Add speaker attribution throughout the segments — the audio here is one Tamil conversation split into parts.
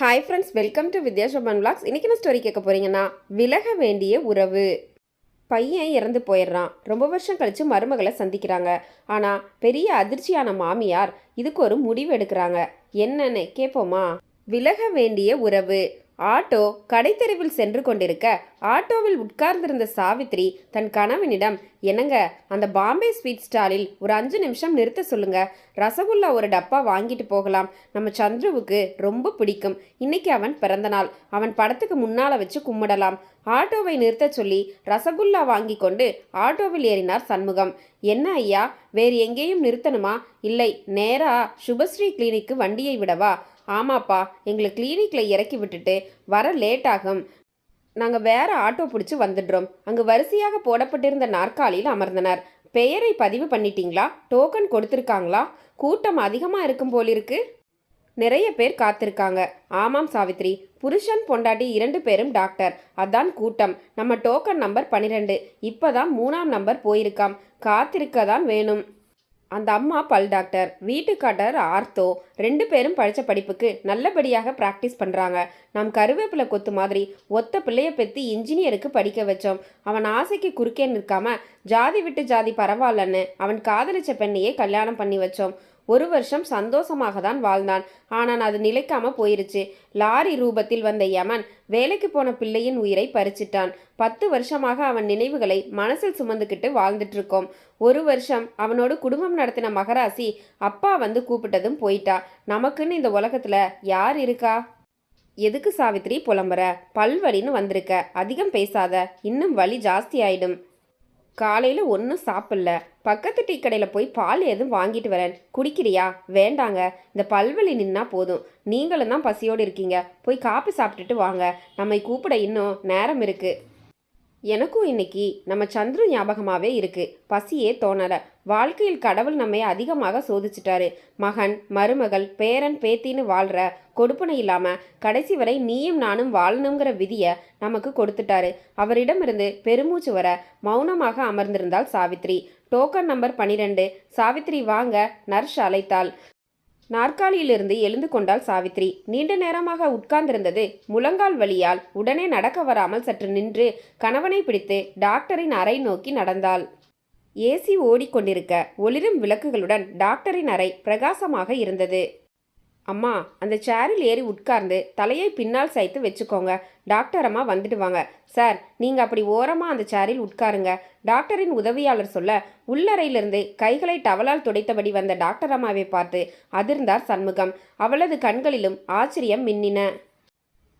Speaker 1: ஹாய் ஃப்ரெண்ட்ஸ் வெல்கம் டு வித்யாசபன் vlogs. இன்றைக்கி நான் ஸ்டோரி கேட்க போகிறீங்கன்னா விலக வேண்டிய உறவு. பையன் இறந்து போயிடுறான். ரொம்ப வருஷம் கழித்து மருமகளை சந்திக்கிறாங்க. ஆனால் பெரிய அதிர்ச்சியான மாமியார் இதுக்கு ஒரு முடிவு எடுக்கிறாங்க. என்னன்னு கேட்போமா? விலக வேண்டிய உறவு. ஆட்டோ கடைத்தெருவில் சென்று கொண்டிருக்க ஆட்டோவில் உட்கார்ந்திருந்த சாவித்ரி தன் கணவனிடம் என்னங்க அந்த பாம்பே ஸ்வீட் ஸ்டாலில் ஒரு அஞ்சு நிமிஷம் நிறுத்த சொல்லுங்க. ரசகுல்லா ஒரு டப்பா வாங்கிட்டு போகலாம். நம்ம சந்துருவுக்கு ரொம்ப பிடிக்கும். இன்னைக்கு அவன் பிறந்தநாள். அவன் படத்துக்கு முன்னால வச்சு கும்பிடலாம். ஆட்டோவை நிறுத்த சொல்லி ரசகுல்லா வாங்கி கொண்டு ஆட்டோவில் ஏறினார் சண்முகம். என்ன ஐயா வேறு எங்கேயும் நிறுத்தணுமா? இல்லை நேரா சுபஸ்ரீ கிளினிக்கு வண்டியை விடவா? ஆமாப்பா எங்களை கிளினிக்கில் இறக்கி விட்டுட்டு வர லேட் ஆகும். நாங்கள் வேற ஆட்டோ பிடிச்சி வந்துடுறோம். அங்கு வரிசையாக போடப்பட்டிருந்த நாற்காலியில் அமர்ந்தனர். பெயரை பதிவு பண்ணிட்டீங்களா? டோக்கன் கொடுத்துருக்காங்களா? கூட்டம் அதிகமாக இருக்கும் போலிருக்கு நிறைய பேர் காத்திருக்காங்க. ஆமாம் சாவித்ரி புருஷன் பொண்டாட்டி இரண்டு பேரும் டாக்டர் அதான் கூட்டம். நம்ம டோக்கன் நம்பர் பன்னிரெண்டு இப்போதான் மூணாம் நம்பர் போயிருக்காம். காத்திருக்க தான் வேணும். அந்த அம்மா பல் டாக்டர் வீட்டுக்காட்டர் ஆர்த்தோ ரெண்டு பேரும் படித்த படிப்புக்கு நல்லபடியாக ப்ராக்டிஸ் பண்ணுறாங்க நாம் கருவேப்பிலை கொத்து மாதிரி ஒத்த பிள்ளைய பெற்று இன்ஜினியருக்கு படிக்க வச்சோம். அவன் ஆசைக்கு குறுக்கே நிற்காம ஜாதி விட்டு ஜாதி பரவாயில்லன்னு அவன் காதலிச்ச பெண்ணையே கல்யாணம் பண்ணி வச்சோம். ஒரு வருஷம் சந்தோஷமாக தான் வாழ்ந்தான். ஆனால் அது நிலைக்காம போயிருச்சு. லாரி ரூபத்தில் வந்த யமன் வேலைக்கு போன பிள்ளையின் உயிரை பறிச்சிட்டான். பத்து வருஷமாக அவன் நினைவுகளை மனசில் சுமந்துக்கிட்டு வாழ்ந்துட்டு இருக்கோம் ஒரு வருஷம் அவனோடு குடும்பம் நடத்தின மகராசி அப்பா வந்து கூப்பிட்டதும் போயிட்டா. நமக்குன்னு இந்த உலகத்துல யார் இருக்கா? எதுக்கு சாவித்திரி புலம்புற? பல்வலின்னு வந்திருக்க. அதிகம் பேசாத. இன்னும் வலி ஜாஸ்தி ஆயிடும். காலையில் ஒன்றும் சாப்பிடல. பக்கத்து டீ கடையில் போய் பால் எதுவும் வாங்கிட்டு வரேன். குடிக்கிறியா? வேண்டாங்க. இந்த பல்வழி நின்னா போதும். நீங்களும் தான் பசியோடு இருக்கீங்க. போய் காப்பி சாப்பிட்டுட்டு வாங்க. நம்மை கூப்பிட இன்னும் நேரம் இருக்குது எனக்கும் இன்னைக்கு நம்ம சந்துரு ஞாபகமாகவே இருக்கு. பசியே தோணலை. வாழ்க்கையில் கடவுள் நம்மை அதிகமாக சோதிச்சிட்டாரு. மகன் மருமகள் பேரன் பேத்தின்னு வாழ்கிற கொடுப்பனை இல்லாமல் கடைசி வரை நீயும் நானும் வாழணுங்கிற விதியை நமக்கு கொடுத்துட்டாரு. அவரிடமிருந்து பெருமூச்சு வர மௌனமாக அமர்ந்திருந்தாள் சாவித்ரி. டோக்கன் நம்பர் பனிரெண்டு. சாவித்ரி வாங்க நர்ஷ் அழைத்தாள். நாற்காலியிலிருந்து எழுந்து கொண்டாள் சாவித்ரி. நீண்ட நேரமாக உட்கார்ந்திருந்தது முழங்கால் வழியால் உடனே நடக்க வராமல் சற்று நின்று கணவனை பிடித்து டாக்டரின் அறை நோக்கி நடந்தாள். ஏசி ஓடிக்கொண்டிருக்க ஒளிரும் விளக்குகளுடன் டாக்டரின் அறை பிரகாசமாக இருந்தது. அம்மா அந்த சேரில் ஏறி உட்கார்ந்து தலையை பின்னால் சாய்த்து வச்சுக்கோங்க. டாக்டர் அம்மா வந்துடுவாங்க சார் நீங்கள் அப்படி ஓரமாக அந்த சேரில் உட்காருங்க. டாக்டரின் உதவியாளர் சொல்ல உள்ளறையிலிருந்து கைகளை டவலால் துடைத்தபடி வந்த டாக்டர் அம்மாவை பார்த்து அதிர்ந்தார் சண்முகம். அவளது கண்களிலும் ஆச்சரியம் மின்னின.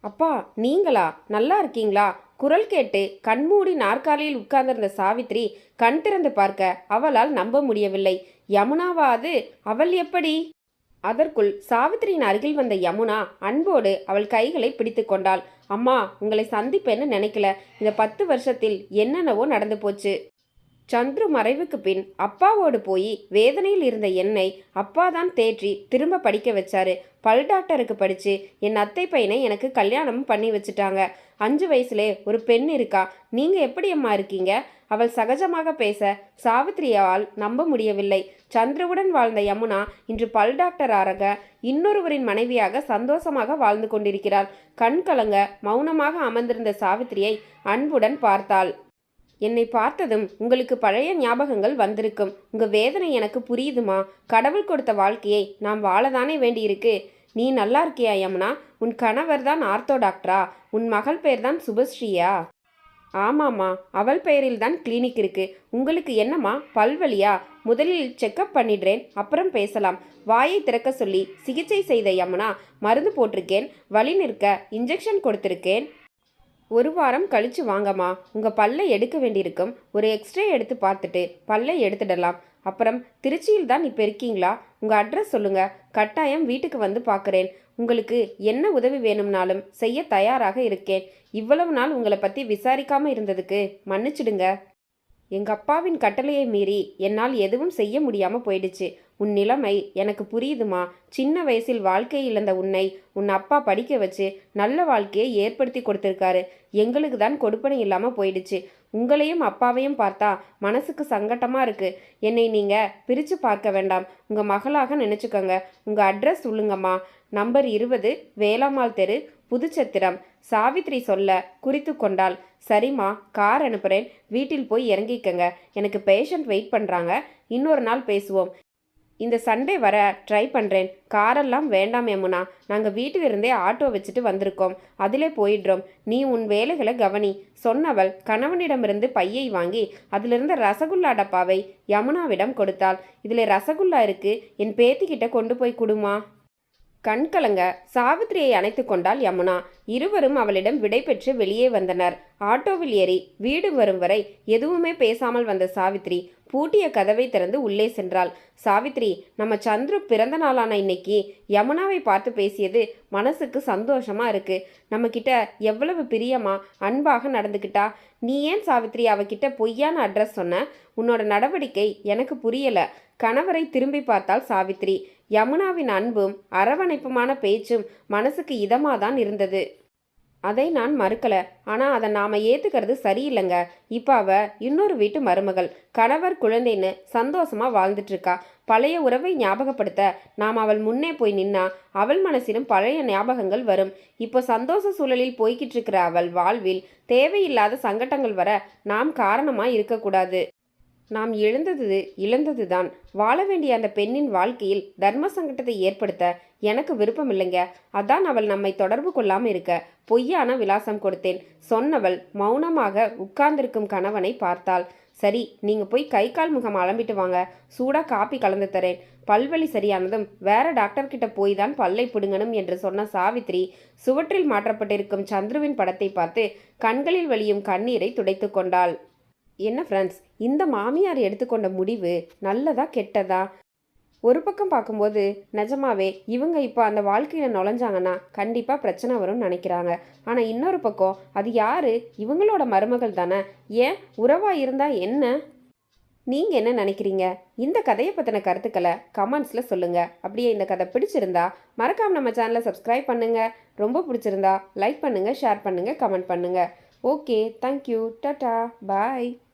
Speaker 1: அப்பா நீங்களா? நல்லா இருக்கீங்களா? குரல் கேட்டு கண்மூடி நாற்காலியில் உட்கார்ந்திருந்த சாவித்ரி கண் திறந்து பார்க்க அவளால் நம்ப முடியவில்லை. யமுனாவா அது? அவள் எப்படி? அதற்குள் சாவித்திரியின் அருகில் வந்த யமுனா அன்போடு அவள் கைகளை பிடித்து கொண்டாள். அம்மா உங்களை சந்திப்பேன்னு நினைக்கல. இந்த பத்து வருஷத்தில் என்னென்னவோ நடந்து போச்சு. சந்துரு மறைவுக்கு பின் அப்பாவோடு போய் வேதனையில் இருந்த என்னை அப்பா தான் தேற்றி திரும்ப படிக்க வச்சாரு. பல் டாக்டருக்கு படித்து என் அத்தை பையனை எனக்கு கல்யாணம் பண்ணி வச்சுட்டாங்க. அஞ்சு வயசுலே ஒரு பெண் இருக்கா? நீங்கள் எப்படி அம்மா இருக்கீங்க? அவள் சகஜமாக பேச சாவித்திரியால் நம்ப முடியவில்லை. சந்திரவுடன் வாழ்ந்த யமுனா இன்று பல் டாக்டர் ஆரக இன்னொருவரின் மனைவியாக சந்தோஷமாக வாழ்ந்து கொண்டிருக்கிறாள். கண் கலங்க மௌனமாக அமர்ந்திருந்த சாவித்திரியை அன்புடன் பார்த்தாள். என்னை பார்த்ததும் உங்களுக்கு பழைய ஞாபகங்கள் வந்திருக்கும். உங்க வேதனை எனக்கு புரியுதுமா? கடவுள் கொடுத்த வாழ்க்கையை நாம் வாழதானே வேண்டியிருக்கு. நீ நல்லா இருக்கியா யமுனா? உன் கணவர் தான் ஆர்த்தோ டாக்டரா? உன் மகள் பெயர்தான் தான் சுபஸ்ரீயா? ஆமாம்மா அவள் பெயரில் தான் கிளினிக் இருக்கு. உங்களுக்கு என்னம்மா? பல்வழியா முதலில் செக்கப் பண்ணிடுறேன் அப்புறம் பேசலாம். வாயை திறக்க சொல்லி சிகிச்சை செய்த யமுனா மருந்து போட்டிருக்கேன் வழி நிற்க இன்ஜெக்ஷன் கொடுத்துருக்கேன். ஒரு வாரம் கழிச்சு வாங்கம்மா. உங்கள் பல்லை எடுக்க வேண்டியிருக்கும். ஒரு எக்ஸ்ரே எடுத்து பார்த்துட்டு பல்லை எடுத்துடலாம். அப்புறம் திருச்சியில் தான் இப்போ இருக்கீங்களா? உங்கள் அட்ரஸ் சொல்லுங்கள் கட்டாயம் வீட்டுக்கு வந்து பார்க்குறேன். உங்களுக்கு என்ன உதவி வேணும்னாலும் செய்ய தயாராக இருக்கேன். இவ்வளவு நாள் உங்களை பற்றி விசாரிக்காமல் இருந்ததுக்கு மன்னிச்சிடுங்க. எங்கள் அப்பாவின் கட்டளையை மீறி என்னால் எதுவும் செய்ய முடியாமல் போயிடுச்சு. உன் நிலைமை எனக்கு புரியுதுமா? சின்ன வயசில் வாழ்க்கை இழந்த உன்னை உன் அப்பா படிக்க வச்சு நல்ல வாழ்க்கையை ஏற்படுத்தி கொடுத்துருக்காரு. எங்களுக்கு தான் கொடுப்பனை இல்லாமல் போயிடுச்சு. உங்களையும் அப்பாவையும் பார்த்தா மனசுக்கு சங்கட்டமாக இருக்குது என்னை நீங்கள் பிரித்து பார்க்க வேண்டாம். உங்கள் மகளாக நினச்சிக்கோங்க. உங்கள் அட்ரஸ் சொல்லுங்கம்மா. நம்பர் இருபது வேளாம்மாள் தெரு புதுச்சத்திரம். சாவித்ரி சொல்ல குறித்து கொண்டாள். சரிம்மா கார் அனுப்புகிறேன் வீட்டில் போய் இறங்கிக்கங்க. எனக்கு பேஷண்ட் வெயிட் பண்ணுறாங்க இன்னொரு நாள் பேசுவோம். இந்த சண்டே வர ட்ரை பண்ணுறேன் காரெல்லாம் வேண்டாம் யமுனா. நாங்கள் வீட்டிலிருந்தே ஆட்டோ வச்சுட்டு வந்திருக்கோம். அதிலே போயிடுறோம். நீ உன் வேலைகளை கவனி. சொன்னவள் கணவனிடமிருந்து பையை வாங்கி அதிலிருந்த ரசகுல்லா டப்பாவை யமுனாவிடம் கொடுத்தாள். இதில் ரசகுல்லா இருக்கு. என் பேத்திக்கிட்ட கொண்டு போய் கொடுமா? கண்கலங்க சாவித்திரியை அணைத்து கொண்டாள் யமுனா. இருவரும் அவளிடம் விடை பெற்று வெளியே வந்தனர். ஆட்டோவில் ஏறி வீடு வரும் வரை எதுவுமே பேசாமல் வந்த சாவித்ரி பூட்டிய கதவை திறந்து உள்ளே சென்றாள். சாவித்ரி நம்ம சந்துரு பிறந்த நாளான இன்னைக்கு யமுனாவை பார்த்து பேசியது மனசுக்கு சந்தோஷமா இருக்கு. நம்ம கிட்ட எவ்வளவு பிரியமா அன்பாக நடந்துக்கிட்டா நீ ஏன் சாவித்ரி அவகிட்ட பொய்யான அட்ரஸ் சொன்ன? உன்னோட நடவடிக்கை எனக்கு புரியல. கணவரை திரும்பி பார்த்தாள் சாவித்ரி யமுனாவின் அன்பும் அரவணைப்புமான பேச்சும் மனசுக்கு இதமாதான் இருந்தது. அதை நான் மறுக்கல. ஆனால் அதை நாம ஏத்துக்கிறது சரியில்லைங்க. இப்போ அவ இன்னொரு வீட்டு மருமகள். கணவர் குழந்தைன்னு சந்தோஷமா வாழ்ந்துட்டு இருக்கா பழைய உறவை ஞாபகப்படுத்த நாம் அவள் முன்னே போய் நின்னா அவள் மனசிலும் பழைய ஞாபகங்கள் வரும். இப்போ சந்தோஷ சூழலில் போய்கிட்டு இருக்கிற அவள் வாழ்வில் தேவையில்லாத சங்கடங்கள் வர நாம் காரணமாக இருக்கக்கூடாது. நாம் எழுந்தது இழந்தது தான். வாழ வேண்டிய அந்த பெண்ணின் வாழ்க்கையில் தர்ம சங்கடத்தை ஏற்படுத்த எனக்கு விருப்பம் இல்லைங்க அதான் அவள் நம்மை தொடர்பு கொள்ளாமல் இருக்க பொய்யான விலாசம் கொடுத்தேன். சொன்னவள் மௌனமாக உட்கார்ந்திருக்கும் கணவனை பார்த்தாள். சரி நீங்க போய் கை கால் முகம் அலம்பிட்டு வாங்க. சூடா காப்பி கலந்து தரேன். பல்வலி சரியானதும் வேற டாக்டர் கிட்ட போய் தான் பல்லை பிடுங்கணும் என்று சொன்ன சாவித்ரி சுவற்றில் மாற்றப்பட்டிருக்கும் சந்துருவின் படத்தை பார்த்து கண்களில் வழியும் கண்ணீரை துடைத்து கொண்டாள். என்ன ஃப்ரெண்ட்ஸ் இந்த மாமியார் எடுத்துக்கொண்ட முடிவு நல்லதா கெட்டதா? ஒரு பக்கம் பார்க்கும்போது நிஜமாவே இவங்க இப்போ அந்த வாழ்க்கையில் நுழைஞ்சாங்கன்னா கண்டிப்பாக பிரச்சனை வரும்னு நினைக்கிறாங்க. ஆனால் இன்னொரு பக்கம் அது யார்? இவங்களோட மருமகள் தானே. ஏன்? உறவாக இருந்தால் என்ன? நீங்கள் என்ன நினைக்கிறீங்க? இந்த கதையை பற்றின கருத்துக்களை கமெண்ட்ஸில் சொல்லுங்கள் அப்படியே இந்த கதை பிடிச்சிருந்தா மறக்காமல் நம்ம சேனலை சப்ஸ்கிரைப் பண்ணுங்கள் ரொம்ப பிடிச்சிருந்தா லைக் பண்ணுங்கள் ஷேர் பண்ணுங்கள் கமெண்ட் பண்ணுங்கள் ஓகே தேங்க்யூ டாட்டா பாய்